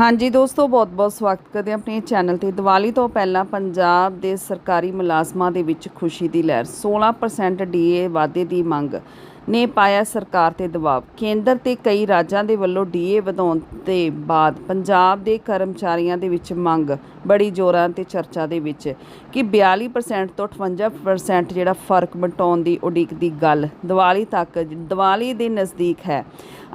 ਹਾਂਜੀ ਦੋਸਤੋ, ਬਹੁਤ-ਬਹੁਤ ਸਵਾਗਤ ਕਰਦੇ ਹਾਂ ਆਪਣੇ ਚੈਨਲ ਤੇ। ਦੀਵਾਲੀ ਤੋਂ ਪਹਿਲਾਂ ਪੰਜਾਬ ਦੇ ਸਰਕਾਰੀ ਮੁਲਾਜ਼ਮਾਂ ਦੇ ਵਿੱਚ ਖੁਸ਼ੀ ਦੀ ਲਹਿਰ। 16% ਡੀਏ ਵਾਧੇ ਦੀ ਮੰਗ। ਨੇ ਪਾਇਆ ਸਰਕਾਰ ਤੇ ਦਬਾਅ। ਕੇਂਦਰ ਤੇ ਕਈ ਰਾਜਾਂ ਦੇ ਵੱਲੋਂ ਡੀਏ ਵਧਾਉਣ ਦੇ ਬਾਅਦ ਪੰਜਾਬ ਦੇ ਕਰਮਚਾਰੀਆਂ ਦੇ ਵਿੱਚ ਮੰਗ, ਬੜੀ ਜ਼ੋਰਾਂ ਤੇ ਚਰਚਾ ਦੇ ਵਿੱਚ ਕਿ 42% ਤੋਂ 58% ਜਿਹੜਾ ਫ਼ਰਕ ਮਟਾਉਣ ਦੀ ਉਡੀਕ ਦੀ ਗੱਲ ਦੀਵਾਲੀ ਤੱਕ, ਦੀਵਾਲੀ ਦੇ ਨਜ਼ਦੀਕ ਹੈ।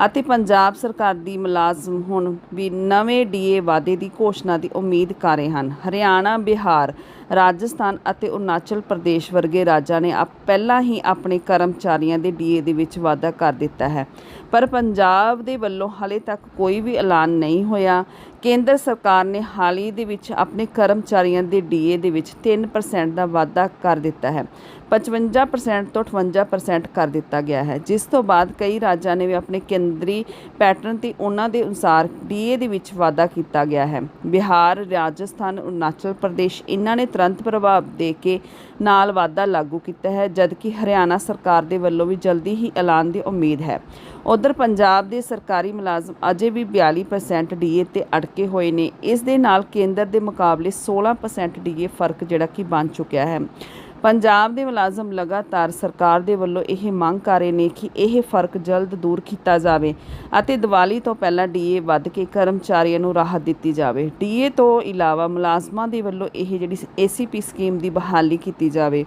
ਅਤੇ ਪੰਜਾਬ ਸਰਕਾਰ ਦੀ ਮੁਲਾਜ਼ਮ ਹੁਣ ਵੀ ਨਵੇਂ ਡੀਏ ਵਾਧੇ ਦੀ ਘੋਸ਼ਣਾ ਦੀ ਉਮੀਦ ਕਰ ਰਹੇ ਹਨ। ਹਰਿਆਣਾ, ਬਿਹਾਰ ਰਾਜਸਥਾਨ ਅਤੇ ਅਰੁਣਾਚਲ ਪ੍ਰਦੇਸ਼ ਵਰਗੇ ਰਾਜਾਂ ਨੇ ਆਪ ਪਹਿਲਾਂ ਹੀ ਆਪਣੇ ਕਰਮਚਾਰੀਆਂ ਦੇ ਡੀਏ ਦੇ ਵਿੱਚ ਵਾਧਾ ਕਰ ਦਿੱਤਾ ਹੈ। ਪਰ ਪੰਜਾਬ ਦੇ ਵੱਲੋਂ ਹਾਲੇ ਤੱਕ ਕੋਈ ਵੀ ਐਲਾਨ ਨਹੀਂ ਹੋਇਆ। ਕੇਂਦਰ ਸਰਕਾਰ ਨੇ ਹਾਲ ਹੀ ਦੇ ਵਿੱਚ ਆਪਣੇ ਕਰਮਚਾਰੀਆਂ ਦੇ ਡੀਏ ਦੇ ਵਿੱਚ 3% ਦਾ ਵਾਧਾ ਕਰ ਦਿੱਤਾ ਹੈ। 55% ਤੋਂ 58% ਕਰ ਦਿੱਤਾ ਗਿਆ ਹੈ। ਜਿਸ ਤੋਂ ਬਾਅਦ ਕਈ ਰਾਜਾਂ ਨੇ ਵੀ ਆਪਣੇ ਕੇਂਦਰੀ ਪੈਟਰਨ ਤੇ ਉਹਨਾਂ ਦੇ ਅਨੁਸਾਰ ਡੀਏ ਦੇ ਵਿੱਚ ਵਾਧਾ ਕੀਤਾ ਗਿਆ ਹੈ। ਬਿਹਾਰ, ਰਾਜਸਥਾਨ, ਅਰੁਣਾਚਲ ਪ੍ਰਦੇਸ਼ ਇਹਨਾਂ ਨੇ ਤੁਰੰਤ ਪ੍ਰਭਾਵ ਦੇ ਕੇ ਨਾਲ ਵਾਧਾ ਲਾਗੂ ਕੀਤਾ ਹੈ, ਜਦਕਿ ਹਰਿਆਣਾ ਸਰਕਾਰ ਦੇ ਵੱਲੋਂ ਵੀ ਜਲਦੀ ਹੀ ਐਲਾਨ ਦੀ ਉਮੀਦ ਹੈ। ਉਧਰ ਪੰਜਾਬ ਦੇ ਸਰਕਾਰੀ ਮੁਲਾਜ਼ਮ ਅਜੇ ਵੀ 42% ਡੀਏ ਤੇ ਅਟਕੇ ਹੋਏ ਨੇ। ਇਸ ਦੇ ਨਾਲ ਕੇਂਦਰ ਦੇ ਮੁਕਾਬਲੇ 16% ਡੀਏ ਫ਼ਰਕ ਜਿਹੜਾ ਕਿ ਬਣ ਚੁੱਕਿਆ ਹੈ। ਪੰਜਾਬ ਦੇ ਮੁਲਾਜ਼ਮ ਲਗਾਤਾਰ ਸਰਕਾਰ ਦੇ ਵੱਲੋਂ ਇਹ ਮੰਗ ਕਰ ਰਹੇ ਨੇ ਕਿ ਇਹ ਫ਼ਰਕ ਜਲਦ ਦੂਰ ਕੀਤਾ ਜਾਵੇ ਅਤੇ ਦੀਵਾਲੀ ਤੋਂ ਪਹਿਲਾਂ ਡੀਏ ਵੱਧ ਕੇ ਕਰਮਚਾਰੀਆਂ ਨੂੰ ਰਾਹਤ ਦਿੱਤੀ ਜਾਵੇ। ਡੀਏ ਤੋਂ ਇਲਾਵਾ ਮੁਲਾਜ਼ਮਾਂ ਦੇ ਵੱਲੋਂ ਇਹ ਜਿਹੜੀ ਏਸੀਪੀ ਸਕੀਮ ਦੀ ਬਹਾਲੀ ਕੀਤੀ ਜਾਵੇ।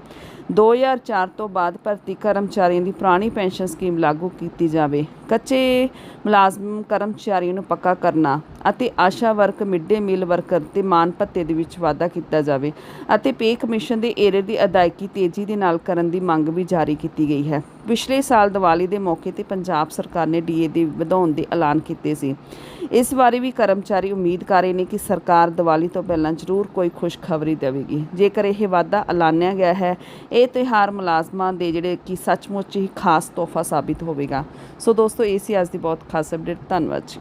2004 ਤੋਂ ਬਾਅਦ ਭਰਤੀ ਕਰਮਚਾਰੀਆਂ ਦੀ ਪੁਰਾਣੀ ਪੈਨਸ਼ਨ ਸਕੀਮ ਲਾਗੂ ਕੀਤੀ ਜਾਵੇ। ਕੱਚੇ ਮੁਲਾਜ਼ਮ ਕਰਮਚਾਰੀਆਂ ਨੂੰ ਪੱਕਾ ਕਰਨਾ ਅਤੇ Asha work mid day meal worker ਤੇ ਮਾਨ ਭੱਤੇ ਦੇ ਵਿੱਚ ਵਾਧਾ ਕੀਤਾ ਜਾਵੇ ਅਤੇ ਪੇ ਕਮਿਸ਼ਨ ਦੇ ਏਰੇ ਦੀ ਅਦਾਇਗੀ ਤੇਜ਼ੀ ਦੇ ਨਾਲ ਕਰਨ ਦੀ ਮੰਗ ਵੀ ਜਾਰੀ ਕੀਤੀ ਗਈ ਹੈ। ਪਿਛਲੇ ਸਾਲ ਦੀਵਾਲੀ ਦੇ ਮੌਕੇ ਤੇ ਪੰਜਾਬ ਸਰਕਾਰ ਨੇ ਡੀਏ ਦੇ ਵਧਾਉਣ ਦੇ ਐਲਾਨ ਕੀਤੇ ਸੀ। ਇਸ ਬਾਰੇ ਵੀ ਕਰਮਚਾਰੀ ਉਮੀਦ ਕਰ ਰਹੇ ਨੇ ਕਿ ਸਰਕਾਰ ਦੀਵਾਲੀ ਤੋਂ ਪਹਿਲਾਂ ਜ਼ਰੂਰ ਕੋਈ ਖੁਸ਼ਖਬਰੀ ਦੇਵੇਗੀ। ਜੇਕਰ ਇਹ ਵਾਧਾ ਐਲਾਨਿਆ ਗਿਆ ਹੈ, ਇਹ ਤਿਉਹਾਰ ਮੁਲਾਜ਼ਮਾਂ ਦੇ ਜਿਹੜੇ ਕਿ ਸੱਚਮੁੱਚ ਹੀ ਖਾਸ ਤੋਹਫਾ ਸਾਬਿਤ ਹੋਵੇਗਾ। ਸੋ ਦੋਸਤੋ, ਇਹ ਸੀ ਅੱਜ ਦੀ ਬਹੁਤ ਖਾਸ ਅਪਡੇਟ ਧੰਨਵਾਦ ਜੀ।